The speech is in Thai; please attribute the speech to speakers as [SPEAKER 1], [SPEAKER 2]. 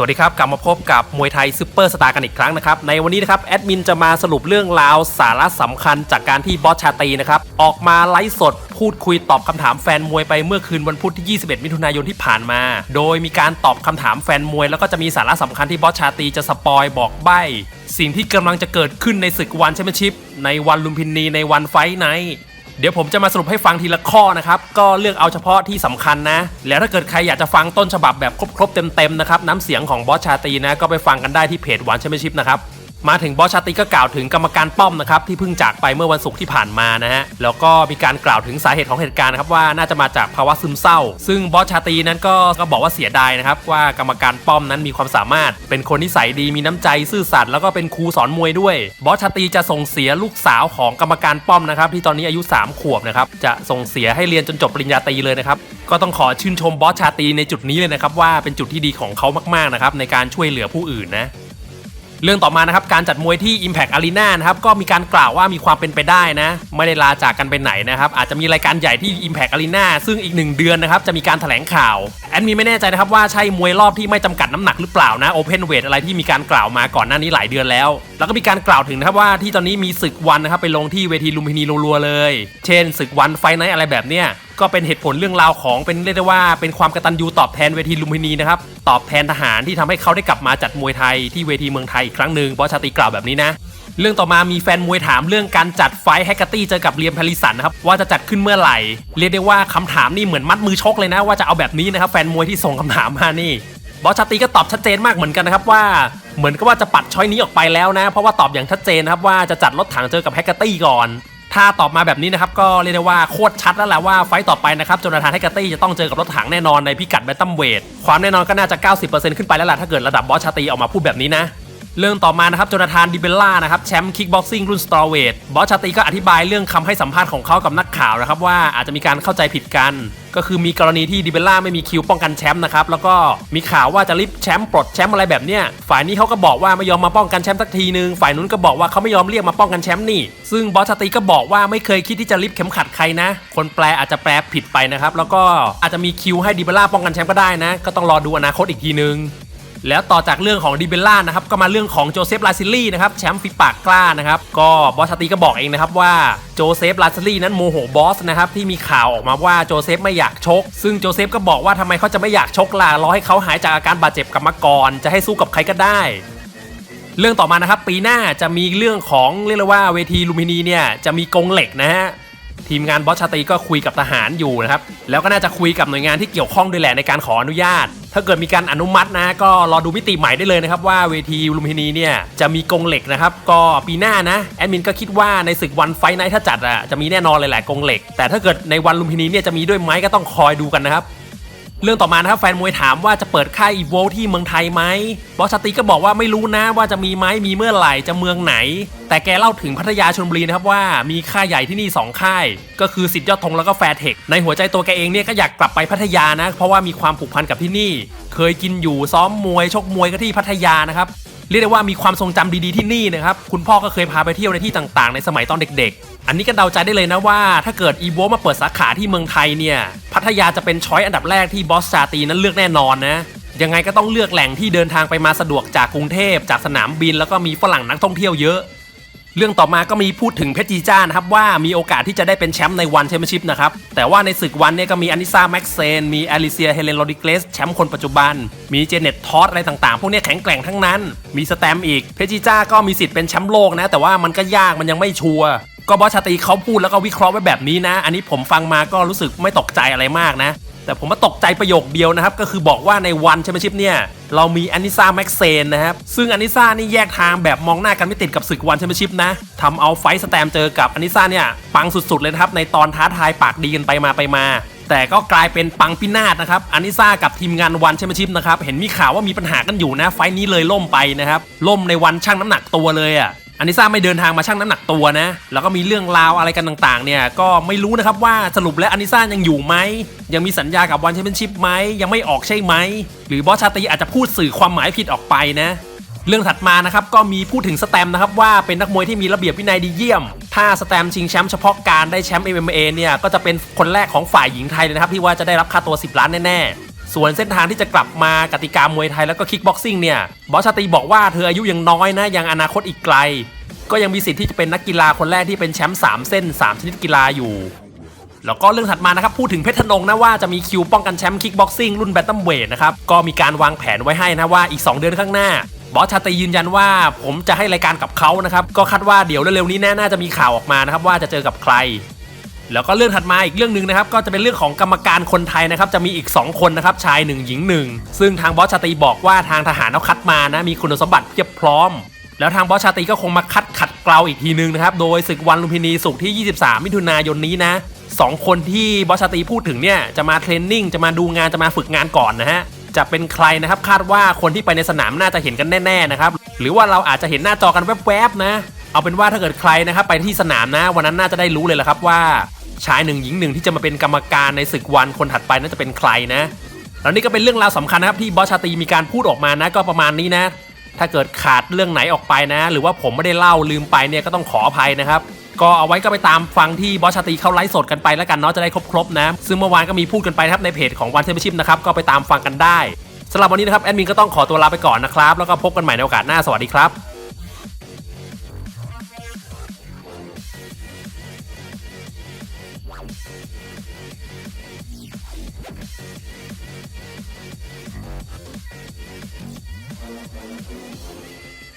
[SPEAKER 1] สวัสดีครับ กลับมาพบกับมวยไทยซูเปอร์สตาร์กันอีกครั้งนะครับ ในวันนี้นะครับแอดมินจะมาสรุปเรื่องราวสาระสำคัญจากการที่บอสชาตีนะครับ ออกมาไลฟ์สดพูดคุยตอบคำถามแฟนมวยไปเมื่อคืนวันพุธที่ 21 มิถุนายนที่ผ่านมา โดยมีการตอบคำถามแฟนมวย แล้วก็จะมีสาระสำคัญที่บอสชาตีจะสปอยบอกใบ้สิ่งที่กำลังจะเกิดขึ้นในศึกวันแชมเปี้ยนชิพในวันลุมพินีในวันไฟท์ไนท์ เดี๋ยวผมจะมาสรุปให้ฟังทีละข้อนะครับ ก็เลือกเอาเฉพาะที่สำคัญนะ แล้วถ้าเกิดใครอยากจะฟังต้นฉบับแบบครบๆเต็มๆนะครับน้ำเสียงของบอสชาตีนะก็ไปฟังกันได้ที่เพจหวานแชมเปี้ยนชิพนะครับ มาถึงบอสชาตรีก็กล่าวถึงกรรมการป้อมนะครับที่เพิ่งจากไปเมื่อวันศุกร์ที่ผ่านมานะฮะแล้วก็มีการกล่าวถึงสาเหตุของเหตุการณ์นะครับว่าน่าจะมาจากภาวะซึมเศร้า ซึ่งบอสชาตีนั้นก็ก็บอกว่าเสียดายนะครับว่ากรรมการป้อมนั้นมีความสามารถ เป็นคนนิสัยดีมีน้ำใจซื่อสัตย์แล้วก็เป็นครูสอนมวยด้วย บอสชาตีจะส่งเสียลูกสาวของกรรมการป้อมนะครับที่ตอนนี้อายุ 3 ขวบนะครับจะส่งเสียให้เรียนจนจบปริญญาตรีเลยนะครับก็ต้องขอชื่นชมบอสชาตีในจุดนี้เลยนะครับว่าเป็นจุดที่ดีของเขามากๆนะครับในการช่วยเหลือผู้อื่นนะ เรื่องต่อมานะครับการจัดมวยที่ Impact Arena นะครับก็มีการกล่าวว่ามีความเป็นไปได้นะ ไม่ได้ลาจากกันไปไหนนะครับอาจจะมีรายการใหญ่ที่ Impact Arena ซึ่งอีกหนึ่งเดือนนะครับจะมีการแถลงข่าว ดมินไม่แน่ใจนะครับว่าใช่มวยรอบที่ไม่จำกัดน้ำหนักหรือเปล่านะ Open Weight อะไรที่มีการกล่าวมาก่อนหน้านี้หลายเดือนแล้ว แล้วก็มีการกล่าวถึงนะครับว่าที่ตอนนี้มีศึกวันนะครับไปลงที่เวทีลุมพินีรัวๆเลย เช่นศึกวันไฟไนท์อะไรแบบเนี้ยก็เป็นเหตุผลเรื่องราวของเป็นเรียกได้ว่าเป็นความกตัญญูตอบแทนเวทีลุมพินีนะครับตอบแทนทหารที่ทำให้เขาได้กลับมาจัดมวยไทยที่เวทีเมืองไทยอีกครั้งหนึ่งบอสชาตรีกล่าวแบบนี้นะ เรื่องต่อมามีแฟนมวยถามเรื่องการจัดไฟแฮกเกอร์ตี้เจอกับเลียมพาริสันนะครับว่าจะจัดขึ้นเมื่อไหร่ เรียกได้ว่าคำถามนี่เหมือนมัดมือชกเลยนะ ว่าจะเอาแบบนี้นะครับแฟนมวยที่ส่งคำถามมานี่บอสชาตีก็ตอบชัดเจนมากเหมือนกันนะครับว่าเหมือนกับว่าจะปัดช้อยนี้ออกไปแล้วนะ เพราะว่าตอบอย่างชัดเจนนะครับว่าจะจัดรถถังเจอกับแฮกเกอร์ตี้ก่อน ถ้าตอบมาแบบนี้นะครับก็เรียกได้ว่าโคตรชัดแล้วแหละว่าไฟต์ต่อไปนะครับจนาธานแฮกเกอร์ตี้จะต้องเจอกับรถถังแน่นอนในพิกัดแบตตัมเวทความแน่นอนก็น่าจะ 90%ขึ้นไปแล้วล่ะถ้าเกิดระดับบอสชาตีออกมาพูดแบบนี้นะ เรื่องต่อมานะครับโจนาธานดิเบลล่านะครับแชมป์คิกบ็อกซิ่งรุ่นสตรอเวทบอสชาตรีก็อธิบายเรื่องคำให้สัมภาษณ์ของเขากับนักข่าวนะครับว่าอาจจะมีการเข้าใจผิดกัน ก็คือมีกรณีที่ดิเบลล่าไม่มีคิวป้องกันแชมป์นะครับแล้วก็มีข่าวว่าจะริบแชมป์ปลดแชมป์อะไรแบบเนี้ยฝ่ายนี้เขาก็บอกว่าไม่ยอมมาป้องกันแชมป์สักทีนึงฝ่ายนู้นก็บอกว่าเขาไม่ยอมเรียกมาป้องกันแชมป์นี่ ซึ่งบอสชาตรีก็บอกว่าไม่เคยคิดที่จะริบเข็มขัดใครนะ คนแปลอาจจะแปลผิดไปนะครับแล้วก็อาจจะมีคิวให้ดิเบลล่าป้องกันแชมป์ก็ได้นะ ก็ต้องรอดูอนาคตอีกทีนึง แล้วต่อจากเรื่องของดิเบลล่านะครับก็มาเรื่องของโจเซฟลาซิลลี่นะครับแชมป์ฟิปากกล้านะครับก็บอสชตีก็บอกเองนะครับว่าโจเซฟลาซิลลี่นั้นโมโหบอสนะครับที่มีข่าวออกมาว่าโจเซฟไม่อยากชก ซึ่งโจเซฟก็บอกว่าทำไมเขาจะไม่อยากชกล่ะรอให้เขาหายจากอาการบาดเจ็บกลับมาก่อนจะให้สู้กับใครก็ได้เรื่องต่อมานะครับปีหน้าจะมีเรื่องของเรียกว่าเวทีลุมพินีเนี่ยจะมีกงเหล็กนะฮะทีมงานบอสชาตีก็คุยกับทหารอยู่นะครับแล้วก็น่าจะคุยกับหน่วยงานที่เกี่ยวข้องด้วยแหละในการขออนุญาต ถ้าเกิดมีการอนุมัตินะก็รอดูมิติใหม่ได้เลยนะครับว่าเวทีลุมพินีเนี่ยจะมีกงเหล็กนะครับก็ปีหน้านะแอดมินก็คิดว่าในศึกวันไฟไนท์ถ้าจัดอะจะมีแน่นอนเลยแหละกงเหล็ก แต่ถ้าเกิดในวันลุมพินีเนี่ยจะมีด้วยไหมก็ต้องคอยดูกันนะครับ เรื่องต่อมานะครับแฟนมวยถามว่าจะเปิดค่ายอีโวที่เมืองไทยไหมบอสตรีก็บอกว่าไม่รู้นะว่าจะมีไหมมีเมื่อไหร่จะเมืองไหน แต่แกเล่าถึงพัทยาชลบุรีนะครับว่ามีค่ายใหญ่ที่นี่ 2 ค่าย ก็คือสิทธิ์ยอดธงแล้วก็แฟร์เทคในหัวใจตัวแกเองเนี่ยก็อยากกลับไปพัทยานะ เพราะว่ามีความผูกพันกับที่นี่ เคยกินอยู่ซ้อมมวยชกมวยก็ที่พัทยานะครับ เรียกได้ว่ามีความทรงจำดีๆที่นี่นะครับ คุณพ่อก็เคยพาไปเที่ยวในที่ต่างๆ ในสมัยตอนเด็ก ๆ อันนี้ก็เดาใจได้เลยนะว่า ถ้าเกิดอีโวมาเปิดสาขาที่เมืองไทยเนี่ย พัทยาจะเป็นช้อยอันดับแรกที่บอสชาตีนั้นเลือกแน่นอนนะยังไงก็ต้องเลือกแหล่งที่เดินทางไปมาสะดวกจากกรุงเทพจากสนามบิน แล้วก็มีฝรั่งนักท่องเที่ยวเยอะ เรื่องต่อมาก็มีพูดถึงเพชรจีจ้านะครับว่ามีโอกาสที่จะได้เป็นแชมป์ในวันแชมเปี้ยนชิพนะครับแต่ว่าในศึกวันเนี่ยก็มีอานิซาแม็กเซน มีอลิเซียเฮเลนโรดิเกสแชมป์คนปัจจุบัน มีเจเน็ตทอสอะไรต่างๆ พวกนี้แข็งแกร่งทั้งนั้น มีสแตมอีกเพชรจีจ้าก็มีสิทธิ์เป็นแชมป์โลกนะแต่ว่ามันก็ยากมันยังไม่ชัวร์ก็บอสชาตีเขาพูดแล้วก็วิเคราะห์ไว้แบบนี้นะ อันนี้ผมฟังมาก็รู้สึกไม่ตกใจอะไรมากนะ แต่ผมมาตกใจประโยคเดียวนะครับ ก็คือบอกว่าในวันแชมเปี้ยนชิพเนี่ย เรามีอานิซาแม็กเซนนะครับ ซึ่งอานิซานี่แยกทางแบบมองหน้ากันไม่ติดกับศึกวันแชมเปี้ยนชิพนะทำเอาไฟสแตมเจอกับอานิซาเนี่ย ปังสุดๆเลยครับ ในตอนท้าทายปากดีกันไปมาไปมา แต่ก็กลายเป็นปังพินาศนะครับอานิซากับทีมงานวันแชมเปี้ยนชิพนะครับ เห็นมีข่าวว่ามีปัญหากันอยู่นะ ไฟนี้เลยล่มไปนะครับ ล่มในวันชั่งน้ำหนักตัวเลยอะ อานิซ่าไม่เดินทางมาชั่งน้ำหนักตัวนะ แล้วก็มีเรื่องราวอะไรกันต่างๆ เนี่ยก็ไม่รู้นะครับว่าสรุปแล้วอานิซ่ายังอยู่ไหมยังมีสัญญากับวันแชมเปี้ยนชิพไหมยังไม่ออกใช่ไหมหรือบอสชาตีอาจจะพูดสื่อความหมายผิดออกไปนะเรื่องถัดมานะครับก็มีพูดถึงสแตมนะครับว่าเป็นนักมวยที่มีระเบียบวินัยดีเยี่ยม ถ้าสแตมชิงแชมป์เฉพาะการได้แชมป์ MMA เนี่ยก็จะเป็นคนแรกของฝ่ายหญิงไทยเลยนะครับที่ว่าจะได้รับค่าตัว 10 ล้านแน่ๆ ส่วนเส้นทางที่จะกลับมากติกามวยไทยแล้วก็คิกบ็อกซิ่งเนี่ยบอสชาตีบอกว่าเธออายุยังน้อยนะยังอนาคตอีกไกล ก็ยังมีสิทธิ์ที่จะเป็นนักกีฬาคนแรกที่เป็นแชมป์3เส้น 3 ชนิดกีฬาอยู่ แล้วก็เรื่องถัดมานะครับพูดถึงเพชรธนงนะว่าจะมีคิวป้องกันแชมป์คิกบ็อกซิ่งรุ่นแบตเตัมเวทนะครับก็มีการวางแผนไว้ให้นะว่าอีก 2 เดือนข้างหน้าบอสชาตรียืนยันว่าผมจะให้รายการกับเขานะครับก็คาดว่าเดี๋ยวเร็วๆนี้แน่น่าจะมีข่าวออกมานะครับว่าจะเจอกับใคร แล้วก็เรื่องถัดมาอีกเรื่องหนึ่งนะครับก็จะเป็นเรื่องของกรรมการคนไทยนะครับจะมีอีก 2 คนนะครับชาย 1 หญิง 1 ซึ่งทางบอสชาตีบอกว่าทางทหารเอาคัดมานะมีคุณสมบัติเพียบพร้อม แล้วทางบอสชาตีก็คงมาคัดขัดเกลาอีกทีนึงนะครับโดยศึกวันลุมพินีสุกที่ 23 มิถุนายนนี้นะสองคนที่บอสชาตีพูดถึงเนี่ยจะมาเทรนนิ่งจะมาดูงานจะมาฝึกงานก่อนนะฮะจะเป็นใครนะครับคาดว่าคนที่ไปในสนามน่าจะเห็นกันแน่ๆนะครับหรือว่าเราอาจจะเห็นหน้าจอกันแวบๆนะ เอาเป็นว่าถ้าเกิดใครนะครับไปที่สนามนะ วันนั้นน่าจะได้รู้เลยละครับว่า ชายหนึ่งหญิงหนึ่งที่จะมาเป็นกรรมการในศึกวันคนถัดไปน่าจะเป็นใครนะแล้วนี่ก็เป็นเรื่องราวสำคัญนะครับที่บอสชาตีมีการพูดออกมานะก็ประมาณนี้นะ ถ้าเกิดขาดเรื่องไหนออกไปนะ หรือว่าผมไม่ได้เล่าลืมไปเนี่ยก็ต้องขออภัยนะครับก็เอาไว้ก็ไปตามฟังที่บอสชาตีเขาไลฟ์สดกันไปแล้วกันเนาะจะได้ครบๆนะ ซึ่งเมื่อวานก็มีพูดกันไปนะครับในเพจของวันเทมชิพนะครับก็ไปตามฟังกันได้สำหรับวันนี้นะครับแอดมินก็ต้องขอตัวลาไปก่อนนะครับแล้วก็พบกันใหม่ในโอกาสหน้าสวัสดีครับ Thank you.